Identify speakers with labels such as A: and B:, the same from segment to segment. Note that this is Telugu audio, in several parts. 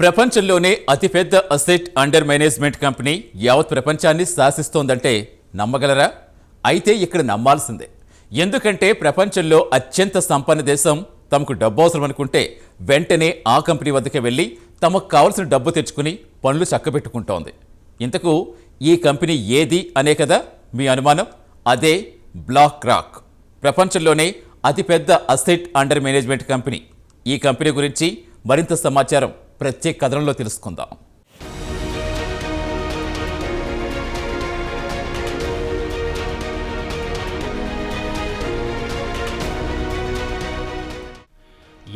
A: ప్రపంచంలోనే అతిపెద్ద అసెట్ అండర్ మేనేజ్మెంట్ కంపెనీ యావత్ ప్రపంచాన్ని శాసిస్తోందంటే నమ్మగలరా? అయితే ఇక్కడ నమ్మాల్సిందే. ఎందుకంటే ప్రపంచంలో అత్యంత సంపన్న దేశం తమకు డబ్బు అవసరం అనుకుంటే వెంటనే ఆ కంపెనీ వద్దకు వెళ్ళి తమకు కావలసిన డబ్బు తెచ్చుకుని పనులు చక్కబెట్టుకుంటోంది. ఇంతకు ఈ కంపెనీ ఏది అనే కదా మీ అనుమానం? అదే బ్లాక్ రాక్. ప్రపంచంలోనే అతిపెద్ద అసెట్ అండర్ మేనేజ్మెంట్ కంపెనీ. ఈ కంపెనీ గురించి మరింత సమాచారం ప్రత్యేక కథనంలో తెలుసుకుందాం.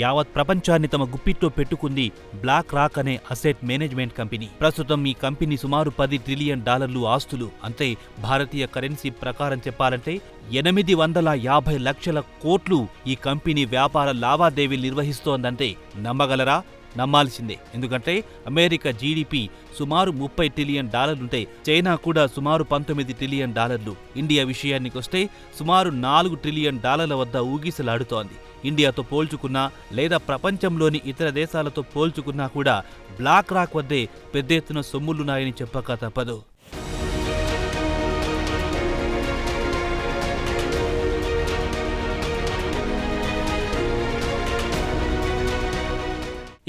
B: యావత్ ప్రపంచాన్ని తమ గుప్పిట్లో పెట్టుకుంది బ్లాక్ రాక్ అనే అసెట్ మేనేజ్మెంట్ కంపెనీ. ప్రస్తుతం ఈ కంపెనీ సుమారు పది ట్రిలియన్ డాలర్లు ఆస్తులు అంటే భారతీయ కరెన్సీ ప్రకారం చెప్పాలంటే ఎనిమిది వందల యాభై లక్షల కోట్లు ఈ కంపెనీ వ్యాపార లావాదేవీలు నిర్వహిస్తోందంటే నమ్మగలరా? నమ్మాల్సిందే. ఎందుకంటే అమెరికా జీడిపి సుమారు ముప్పై ట్రిలియన్ డాలర్లుంటే చైనా కూడా సుమారు పంతొమ్మిది ట్రిలియన్ డాలర్లు. ఇండియా విషయానికొస్తే సుమారు నాలుగు ట్రిలియన్ డాలర్ల వద్ద ఊగిసలాడుతోంది. ఇండియాతో పోల్చుకున్నా లేదా ప్రపంచంలోని ఇతర దేశాలతో పోల్చుకున్నా కూడా బ్లాక్ రాక్ వద్దే పెద్ద ఎత్తున సొమ్ములున్నాయని చెప్పక తప్పదు.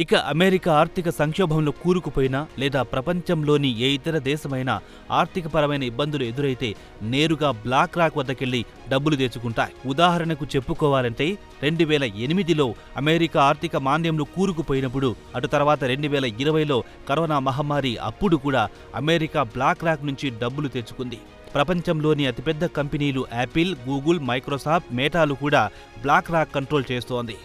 B: ఇక అమెరికా ఆర్థిక సంక్షోభంలో కూరుకుపోయినా లేదా ప్రపంచంలోని ఏ ఇతర దేశమైనా ఆర్థికపరమైన ఇబ్బందులు ఎదురైతే నేరుగా బ్లాక్ రాక్ వద్దకెళ్ళి డబ్బులు తెచ్చుకుంటాయి. ఉదాహరణకు చెప్పుకోవాలంటే రెండు వేల ఎనిమిదిలో అమెరికా ఆర్థిక మాంద్యంలో కూరుకుపోయినప్పుడు అటు తర్వాత రెండు వేల ఇరవైలో కరోనా మహమ్మారి అప్పుడు కూడా అమెరికా బ్లాక్ రాక్ నుంచి డబ్బులు తెచ్చుకుంది. ప్రపంచంలోని అతిపెద్ద కంపెనీలు యాపిల్ గూగుల్ మైక్రోసాఫ్ట్ మేటాలు కూడా బ్లాక్ రాక్ కంట్రోల్ చేస్తోంది.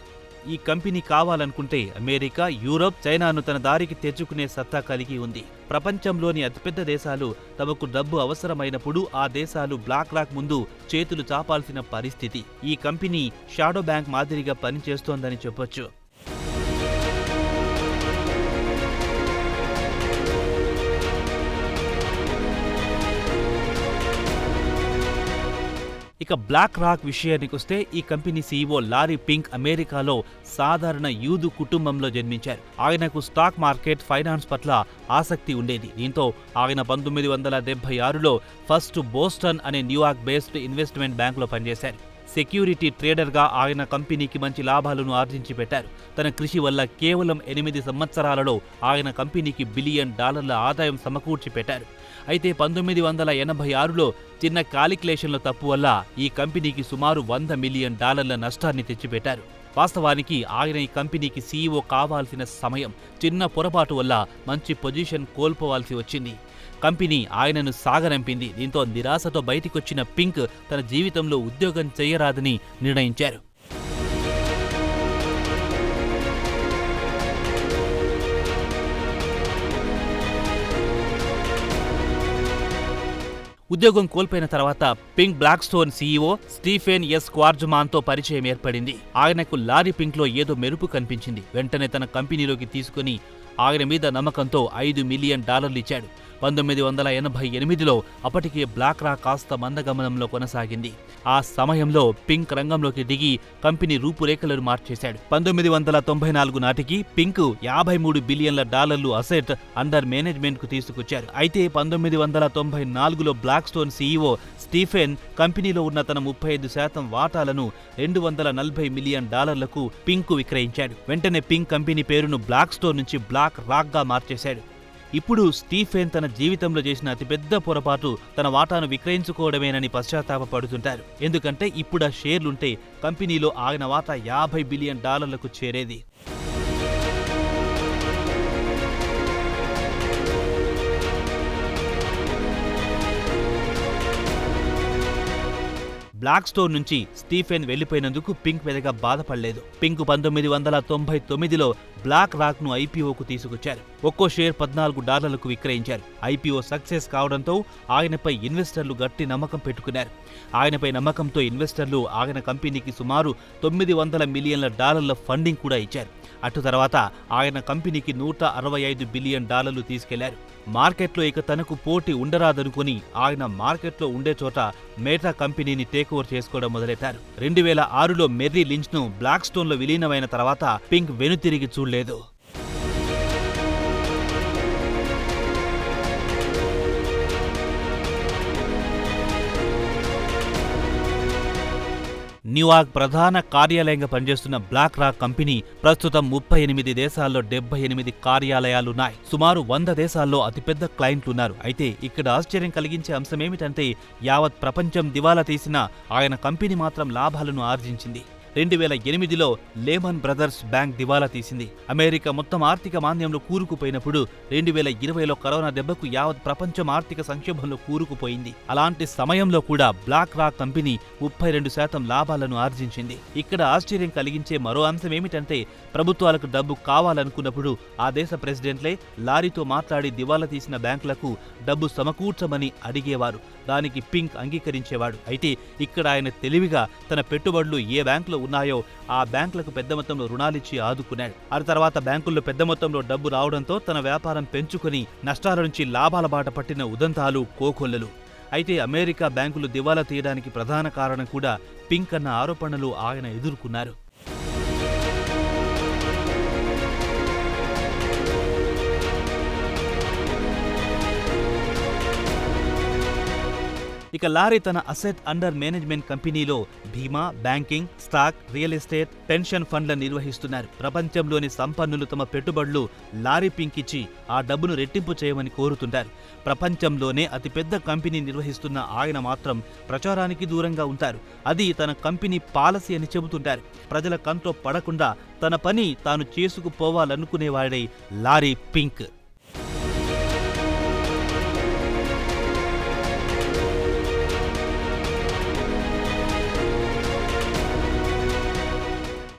B: ఈ కంపెనీ కావాలనుకుంటే అమెరికా యూరోప్ చైనాను తన దారికి తెచ్చుకునే సత్తా కలిగి ఉంది. ప్రపంచంలోని అతిపెద్ద దేశాలు తమకు డబ్బు అవసరమైనప్పుడు ఆ దేశాలు బ్లాక్ రాక్ ముందు చేతులు చాపాల్సిన పరిస్థితి. ఈ కంపెనీ షాడో బ్యాంక్ మాదిరిగా పనిచేస్తోందని చెప్పొచ్చు. ఇక బ్లాక్ రాక్ విషయానికొస్తే ఈ కంపెనీ సీఈఓ లారీ పింక్ అమెరికాలో సాధారణ యూదు కుటుంబంలో జన్మించారు. ఆయనకు స్టాక్ మార్కెట్ ఫైనాన్స్ పట్ల ఆసక్తి ఉండేది. దీంతో ఆయన పంతొమ్మిది వందల డెబ్బై ఆరులో ఫస్ట్ బోస్టన్ అనే న్యూయార్క్ బేస్డ్ ఇన్వెస్ట్మెంట్ బ్యాంకులో పనిచేశారు. సెక్యూరిటీ ట్రేడర్గా ఆయన కంపెనీకి మంచి లాభాలను ఆర్జించి పెట్టారు తన కృషి వల్ల కేవలం ఎనిమిది సంవత్సరాలలో ఆయన కంపెనీకి బిలియన్ డాలర్ల ఆదాయం సమకూర్చి పెట్టారు అయితే పంతొమ్మిది వందల ఎనభై ఆరులో చిన్న కాలిక్యులేషన్ల తప్పు వల్ల ఈ కంపెనీకి సుమారు వంద మిలియన్ డాలర్ల నష్టాన్ని తెచ్చిపెట్టారు. వాస్తవానికి ఆయన ఈ కంపెనీకి సీఈఓ కావాల్సిన సమయం చిన్న పొరపాటు వల్ల మంచి పొజిషన్ కోల్పోవాల్సి వచ్చింది. కంపెనీ ఆయనను సాగనంపింది. దీంతో నిరాశతో బయటికొచ్చిన పింక్ తన జీవితంలో ఉద్యోగం చేయరాదని నిర్ణయించారు. ఉద్యోగం కోల్పోయిన తర్వాత Fink Blackstone CEO Stephen S. క్వార్జుమాన్తో పరిచయం ఏర్పడింది. ఆయనకు లారీ పింక్లో ఏదో మెరుపు కనిపించింది. వెంటనే తన కంపెనీలోకి తీసుకుని ఆయన మీద నమ్మకంతో ఐదు మిలియన్ డాలర్లు ఇచ్చాడు. పంతొమ్మిది వందల ఎనభై ఎనిమిదిలో అప్పటికే బ్లాక్ రా కాస్త మందగమనంలో కొనసాగింది. ఆ సమయంలో పింక్ రంగంలోకి దిగి కంపెనీ రూపురేఖలను మార్చేశాడు. పంతొమ్మిది వందల తొంభై నాలుగు నాటికి పింక్ యాభై మూడు బిలియన్ల డాలర్లు అసెట్ అండర్ మేనేజ్మెంట్కు తీసుకొచ్చారు. అయితే పంతొమ్మిది వందల తొంభై నాలుగులో బ్లాక్ స్టోన్ సీఈఓ స్టీఫెన్ కంపెనీలో ఉన్న తన ముప్పై ఐదు శాతం వాటాలను రెండు వందల నలభై మిలియన్ డాలర్లకు పింక్ విక్రయించాడు. వెంటనే పింక్ కంపెనీ పేరును బ్లాక్ స్టోన్ నుంచి బ్లాక్ రాక్గా మార్చేశాడు. ఇప్పుడు స్టీఫెన్ తన జీవితంలో చేసిన అతిపెద్ద పొరపాటు తన వాటాను విక్రయించుకోవడమేనని పశ్చాత్తాపడుతుంటారు ఎందుకంటే ఇప్పుడు ఆ షేర్లుంటే కంపెనీలో ఆయన వాటా యాభై బిలియన్ డాలర్లకు చేరేది. బ్లాక్ స్టోర్ నుంచి స్టీఫెన్ వెళ్ళిపోయినందుకు పింక్ పెద్దగా బాధపడలేదు. పింక్ పంతొమ్మిది వందల తొంభై తొమ్మిదిలో బ్లాక్ రాక్ను ఐపీఓకు తీసుకొచ్చారు. ఒక్కో షేర్ పద్నాలుగు డాలర్లకు విక్రయించారు. ఐపీఓ సక్సెస్ కావడంతో ఆయనపై ఇన్వెస్టర్లు గట్టి నమ్మకం పెట్టుకున్నారు. ఆయనపై నమ్మకంతో ఇన్వెస్టర్లు ఆయన కంపెనీకి సుమారు తొమ్మిది వందల మిలియన్ల డాలర్ల ఫండింగ్ కూడా ఇచ్చారు. అటు తర్వాత ఆయన కంపెనీకి నూట అరవై ఐదు బిలియన్ డాలర్లు తీసుకెళ్ళారు. మార్కెట్లో ఇక తనకు పోటీ ఉండరాదనుకుని ఆయన మార్కెట్లో ఉండే చోట మేటా కంపెనీని టేక్ ఓవర్ చేసుకోవడం మొదలెట్టారు. రెండు వేల ఆరులో మెర్రీ లించ్ను బ్లాక్ స్టోన్లో విలీనమైన తర్వాత పింక్ వెనుతిరిగి చూడలేదు. న్యూయార్క్ ప్రధాన కార్యాలయంగా పనిచేస్తున్న బ్లాక్ రాక్ కంపెనీ ప్రస్తుతం ముప్పై ఎనిమిది దేశాల్లో డెబ్బై ఎనిమిది కార్యాలయాలున్నాయి. సుమారు వంద దేశాల్లో అతిపెద్ద క్లయింట్లున్నారు. అయితే ఇక్కడ ఆశ్చర్యం కలిగించే అంశమేమిటంటే యావత్ ప్రపంచం దివాలా తీసినా ఆయన కంపెనీ మాత్రం లాభాలను ఆర్జించింది. రెండు వేల ఎనిమిదిలో లేమన్ బ్రదర్స్ బ్యాంక్ దివాలా తీసింది. అమెరికా మొత్తం ఆర్థిక మాంద్యంలో కూరుకుపోయినప్పుడు రెండు వేల ఇరవైలో కరోనా దెబ్బకు యావత్ ప్రపంచం ఆర్థిక సంక్షోభంలో కూరుకుపోయింది. అలాంటి సమయంలో కూడా బ్లాక్ రాక్ కంపెనీ ముప్పై రెండు శాతం లాభాలను ఆర్జించింది. ఇక్కడ ఆశ్చర్యం కలిగించే మరో అంశం ఏమిటంటే ప్రభుత్వాలకు డబ్బు కావాలనుకున్నప్పుడు ఆ దేశ ప్రెసిడెంట్లే లారీతో మాట్లాడి దివాలా తీసిన బ్యాంకులకు డబ్బు సమకూర్చమని అడిగేవారు. దానికి పింక్ అంగీకరించేవాడు. అయితే ఇక్కడ ఆయన తెలివిగా తన పెట్టుబడులు ఏ బ్యాంకులో ఉన్నాయో ఆ బ్యాంకులకు పెద్ద మొత్తంలో రుణాలిచ్చి ఆదుకున్నాడు. ఆ తర్వాత బ్యాంకుల్లో పెద్ద మొత్తంలో డబ్బు రావడంతో తన వ్యాపారం పెంచుకుని నష్టాల నుంచి లాభాల బాట పట్టిన ఉదంతాలు కోకొల్లలు. అయితే అమెరికా బ్యాంకులు దివాలా తీయడానికి ప్రధాన కారణం కూడా పింక్ అన్న ఆరోపణలు ఆయన ఎదుర్కొన్నారు. ఇక లారీ తన అసెట్ అండర్ మేనేజ్మెంట్ కంపెనీలో భీమా banking stock real estate pension ఫండ్లను నిర్వహిస్తున్నారు. ప్రపంచంలోని సంపన్నులు తమ పెట్టుబడులు లారీ పింక్ ఇచ్చి ఆ డబ్బును రెట్టింపు చేయమని కోరుతుంటారు. ప్రపంచంలోనే అతిపెద్ద కంపెనీ నిర్వహిస్తున్న ఆయన మాత్రం ప్రచారానికి దూరంగా ఉంటారు. అది తన కంపెనీ పాలసీ అని చెబుతుంటారు. ప్రజల కంట్లో పడకుండా తన పని తాను చేసుకుపోవాలనుకునేవాడే లారీ పింక్.